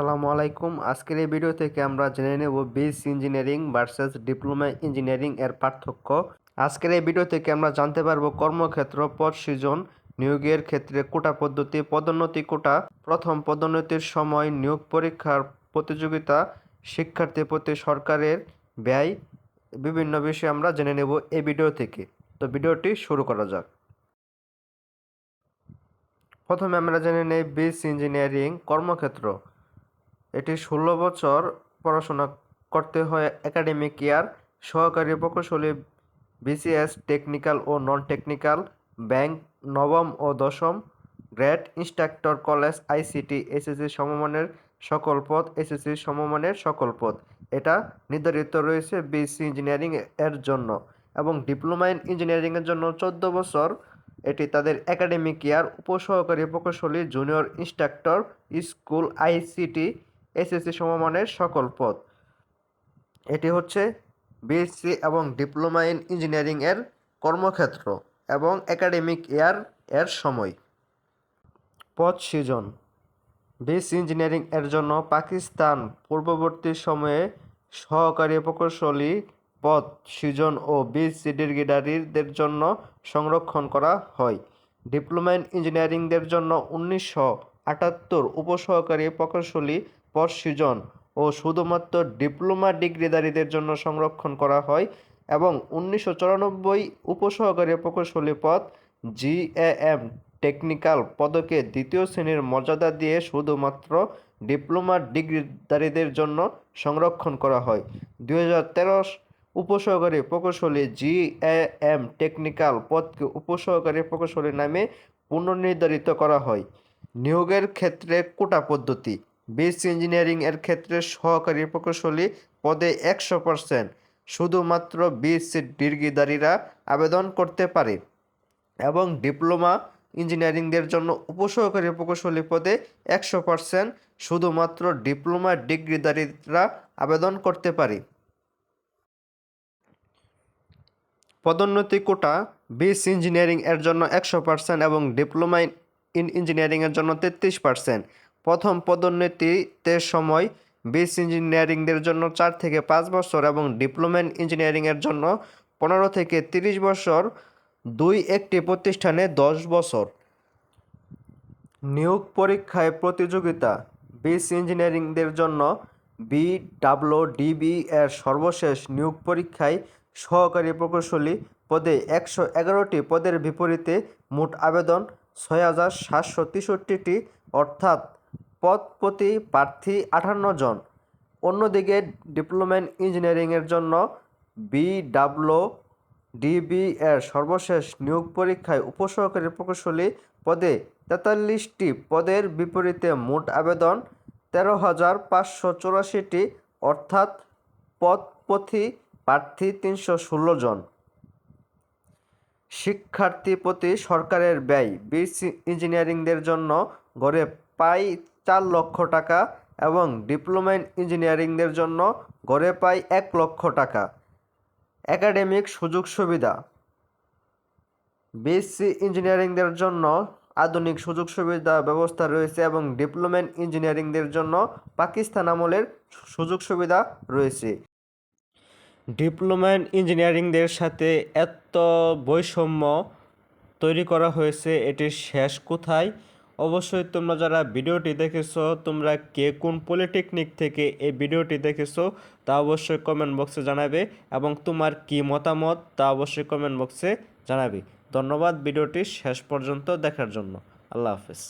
আসসালামু আলাইকুম। আজকের এই ভিডিও থেকে আমরা জেনে নেব BS engineering versus diploma engineering এর পার্থক্য। আজকের এই ভিডিও থেকে আমরা জানতে পারব কর্মক্ষেত্র, পদ সৃজন, নিয়োগের ক্ষেত্রে কোটা পদ্ধতি, পদোন্নতি কোটা, প্রথম পদোন্নতির সময় নিয়োগ পরীক্ষার প্রতিযোগিতা, শিক্ষার্থী প্রতি সরকারের ব্যয়, বিভিন্ন বিষয়ে আমরা জেনে নেব এই ভিডিও থেকে। তো ভিডিওটি শুরু করা যাক। প্রথমে আমরা জেনে নেই বিএস ইঞ্জিনিয়ারিং কর্মক্ষেত্র। এটি ষোলো বছর পড়াশোনা করতে হয় একাডেমিক ইয়ার সহকারী প্রকৌশলী বিসিএস টেকনিক্যাল ও নন টেকনিক্যাল ব্যাংক নবম ও দশম grade instructor college ICT SSC সমমানের সকল পদ এসএসসি সমমানের সকল পদ। এটা নির্ধারিত রয়েছে বিএসসি ইঞ্জিনিয়ারিং এর জন্য এবং ডিপ্লোমা ইন ইঞ্জিনিয়ারিংয়ের জন্য চোদ্দ বছর। এটি তাদের একাডেমিক ইয়ার উপসহকারী প্রকৌশলী junior instructor school ICT SSC সমমানের সকল পদ। এটি হচ্ছে বিএসসি এবং ডিপ্লোমা ইন ইঞ্জিনিয়ারিং এর কর্মক্ষেত্র এবং একাডেমিক ইয়ার এর সময়। পদ সৃজন। বিএসসি ইঞ্জিনিয়ারিং এর জন্য পাকিস্তান পূর্ববর্তী সময়ে সহকারী প্রকৌশলী পদ সৃজন ও বিএসসি ডিগ্রিধারীদের জন্য সংরক্ষণ করা হয়। ডিপ্লোমা ইন ইঞ্জিনিয়ারিংদের জন্য উনিশশো আটাত্তর উপসহকারী প্রকৌশলী পদ সৃজন ও শুধুমাত্র ডিপ্লোমা ডিগ্রিধারীদের জন্য সংরক্ষণ করা হয় এবং উনিশশো চুরানব্বই উপসহকারী প্রকৌশলী পদ জিএএম টেকনিক্যাল পদকে দ্বিতীয় শ্রেণির মর্যাদা দিয়ে শুধুমাত্র ডিপ্লোমা ডিগ্রিধারীদের জন্য সংরক্ষণ করা হয়। দুই হাজার তেরো উপসহকারী প্রকৌশলী জি এম টেকনিক্যাল পদকে উপসহকারী প্রকৌশলী নামে পুনর্নির্ধারিত করা হয়। নিয়োগের ক্ষেত্রে কোটা পদ্ধতি বিএসসি ইঞ্জিনিয়ারিং এর ক্ষেত্রে সহকারী প্রকৌশলী পদে একশো পার্সেন্ট শুধুমাত্র বিএসসি ডিগ্রিধারীরা আবেদন করতে পারে এবং ডিপ্লোমা ইঞ্জিনিয়ারিংদের জন্য উপসহকারী প্রকৌশলী পদে একশো পার্সেন্ট শুধুমাত্র ডিপ্লোমা ডিগ্রিধারীরা আবেদন করতে পারে। পদোন্নতি কোটা বিএস ইঞ্জিনিয়ারিং এর জন্য একশো পার্সেন্ট এবং ডিপ্লোমা ইন, ইঞ্জিনিয়ারিং এর জন্য তেত্রিশ পার্সেন্ট প্রথম পদোন্নতিতে সময় বিএস ইঞ্জিনিয়ারিংদের জন্য চার থেকে পাঁচ বছর এবং ডিপ্লোমা ইন ইঞ্জিনিয়ারিং এর জন্য পনেরো থেকে তিরিশ বছর, দুই একটি প্রতিষ্ঠানে দশ বছর। নিয়োগ পরীক্ষায় প্রতিযোগিতা বিএস ইঞ্জিনিয়ারিংদের জন্য বি ডাব্লিউ ডিবি এর সর্বশেষ নিয়োগ পরীক্ষায় সহকারী প্রকৌশলী পদে একশো এগারোটি পদের বিপরীতে মোট আবেদন ছয় হাজার সাতশো তেষট্টিটি, অর্থাৎ পদ প্রতি প্রার্থী আটান্ন জন। অন্যদিকে ডিপ্লোমা ইন ইঞ্জিনিয়ারিংয়ের জন্য বি ডাব্লিউ ডিবি এর সর্বশেষ নিয়োগ পরীক্ষায় উপসহকারী প্রকৌশলী পদে তেতাল্লিশটি পদের বিপরীতে মোট আবেদন তেরো হাজার পাঁচশো চুরাশিটি, অর্থাৎ পদ প্রতি প্রার্থী তিনশো ষোলো জন। শিক্ষার্থী প্রতি সরকারের ব্যয়, বিএসসি ইঞ্জিনিয়ারিংদের জন্য গড়ে পাই চার লক্ষ টাকা এবং ডিপ্লোমা ইন ইঞ্জিনিয়ারিংদের জন্য গড়ে পাই এক লক্ষ টাকা। একাডেমিক সুযোগ সুবিধা। বিএসসি ইঞ্জিনিয়ারিংদের জন্য আধুনিক সুযোগ সুবিধা ব্যবস্থা রয়েছে এবং ডিপ্লোমা ইন ইঞ্জিনিয়ারিংদের জন্য পাকিস্তান আমলের সুযোগ সুবিধা রয়েছে। ডিপ্লোমা ইন ইঞ্জিনিয়ারিংদের সাথে এত বৈষম্য তৈরি করা হয়েছে এটির শেষ কোথায়? অবশ্যই তোমরা যারা ভিডিওটি দেখেছ, তোমরা কে কোন পলিটেকনিক থেকে এই ভিডিওটি দেখেছ, তা অবশ্যই কমেন্ট বক্সে জানাবে এবং তোমার কি মতামত, তা অবশ্যই কমেন্ট বক্সে জানাবে। ধন্যবাদ ভিডিওটি শেষ পর্যন্ত দেখার জন্য। আল্লাহ হাফেজ।